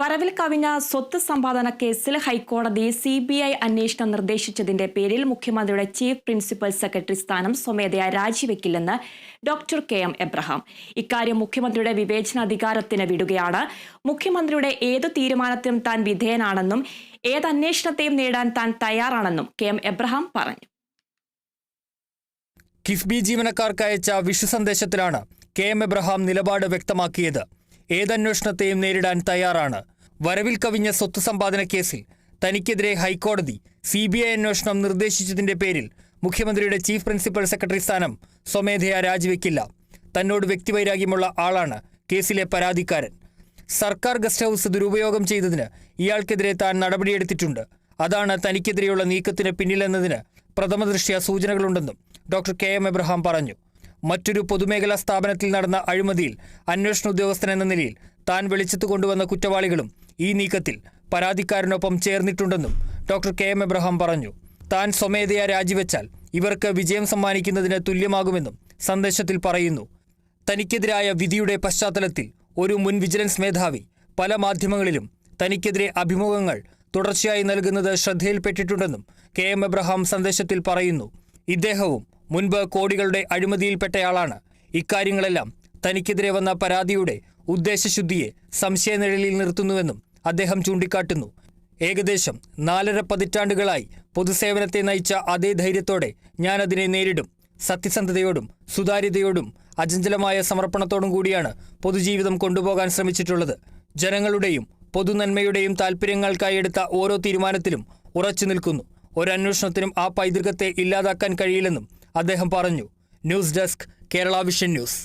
പറവിൽ കവിഞ്ഞ സ്വത്ത് സമ്പാദന കേസിൽ ഹൈക്കോടതി സി ബി ഐ അന്വേഷണം നിർദ്ദേശിച്ചതിന്റെ പേരിൽ മുഖ്യമന്ത്രിയുടെ ചീഫ് പ്രിൻസിപ്പൽ സെക്രട്ടറി സ്ഥാനം സ്വമേധയാ രാജിവെക്കില്ലെന്ന് ഡോക്ടർ കെ എം എബ്രഹാം. ഇക്കാര്യം മുഖ്യമന്ത്രിയുടെ വിവേചനാധികാരത്തിന് വിടുകയാണ്. മുഖ്യമന്ത്രിയുടെ ഏത് തീരുമാനത്തിനും താൻ വിധേയനാണെന്നും ഏത് അന്വേഷണത്തെയും നേടാൻ താൻ തയ്യാറാണെന്നും കെ എം എബ്രഹാം പറഞ്ഞു. കിഫ്ബി ജീവനക്കാർക്ക് അയച്ച വിഷു സന്ദേശത്തിലാണ് കെ എം എബ്രഹാം നിലപാട് വ്യക്തമാക്കിയത്. ഏതന്വേഷണത്തെയും നേരിടാൻ തയ്യാറാണ്. വരവിൽ കവിഞ്ഞ സ്വത്ത് സമ്പാദന കേസിൽ തനിക്കെതിരെ ഹൈക്കോടതി സി ബി ഐ അന്വേഷണം നിർദ്ദേശിച്ചതിന്റെ പേരിൽ മുഖ്യമന്ത്രിയുടെ ചീഫ് പ്രിൻസിപ്പൽ സെക്രട്ടറി സ്ഥാനം സ്വമേധയാ രാജിവെക്കില്ല. തന്നോട് വ്യക്തിവൈരാഗ്യമുള്ള ആളാണ് കേസിലെ പരാതിക്കാരൻ. സർക്കാർ ഗസ്റ്റ് ഹൗസ് ദുരുപയോഗം ചെയ്തതിന് ഇയാൾക്കെതിരെ താൻ നടപടിയെടുത്തിട്ടുണ്ട്. അതാണ് തനിക്കെതിരെയുള്ള നീക്കത്തിന് പിന്നിലെന്നതിന് പ്രഥമദൃഷ്ട്യാ സൂചനകളുണ്ടെന്നും ഡോക്ടർ കെ എം എബ്രഹാം പറഞ്ഞു. മറ്റൊരു പൊതുമേഖലാ സ്ഥാപനത്തിൽ നടന്ന അഴിമതിയിൽ അന്വേഷണ ഉദ്യോഗസ്ഥൻ എന്ന നിലയിൽ താൻ വെളിച്ചത്ത് കൊണ്ടുവന്ന കുറ്റവാളികളും ഈ നീക്കത്തിൽ പരാതിക്കാരനൊപ്പം ചേർന്നിട്ടുണ്ടെന്നും ഡോക്ടർ കെ എം എബ്രഹാം പറഞ്ഞു. താൻ സ്വമേധയാ രാജിവെച്ചാൽ ഇവർക്ക് വിജയം സമ്മാനിക്കുന്നതിന് തുല്യമാകുമെന്നും സന്ദേശത്തിൽ പറയുന്നു. തനിക്കെതിരായ വിധിയുടെ പശ്ചാത്തലത്തിൽ ഒരു മുൻ വിജിലൻസ് മേധാവി പല മാധ്യമങ്ങളിലും തനിക്കെതിരെ അഭിമുഖങ്ങൾ തുടർച്ചയായി നൽകുന്നത് ശ്രദ്ധയിൽപ്പെട്ടിട്ടുണ്ടെന്നും കെ എം എബ്രഹാം സന്ദേശത്തിൽ പറയുന്നു. ഇദ്ദേഹവും മുൻപ് കോടികളുടെ അഴിമതിയിൽപ്പെട്ടയാളാണ്. ഇക്കാര്യങ്ങളെല്ലാം തനിക്കെതിരെ വന്ന പരാതിയുടെ ഉദ്ദേശശുദ്ധിയെ സംശയനിഴലിൽ നിർത്തുന്നുവെന്നും അദ്ദേഹം ചൂണ്ടിക്കാട്ടുന്നു. ഏകദേശം നാലര പതിറ്റാണ്ടുകളായി പൊതുസേവനത്തെ നയിച്ച അതേ ധൈര്യത്തോടെ ഞാനതിനെ നേരിടും. സത്യസന്ധതയോടും സുതാര്യതയോടും അചഞ്ചലമായ സമർപ്പണത്തോടും കൂടിയാണ് പൊതുജീവിതം കൊണ്ടുപോകാൻ ശ്രമിച്ചിട്ടുള്ളത്. ജനങ്ങളുടെയും പൊതുനന്മയുടെയും താൽപ്പര്യങ്ങൾക്കായി എടുത്ത ഓരോ തീരുമാനത്തിലും ഉറച്ചു നിൽക്കുന്നു. ഒരന്വേഷണത്തിനും ആ പൈതൃകത്തെ ഇല്ലാതാക്കാൻ കഴിയില്ലെന്നും അദ്ദേഹം പറഞ്ഞു. News desk Kerala vision news.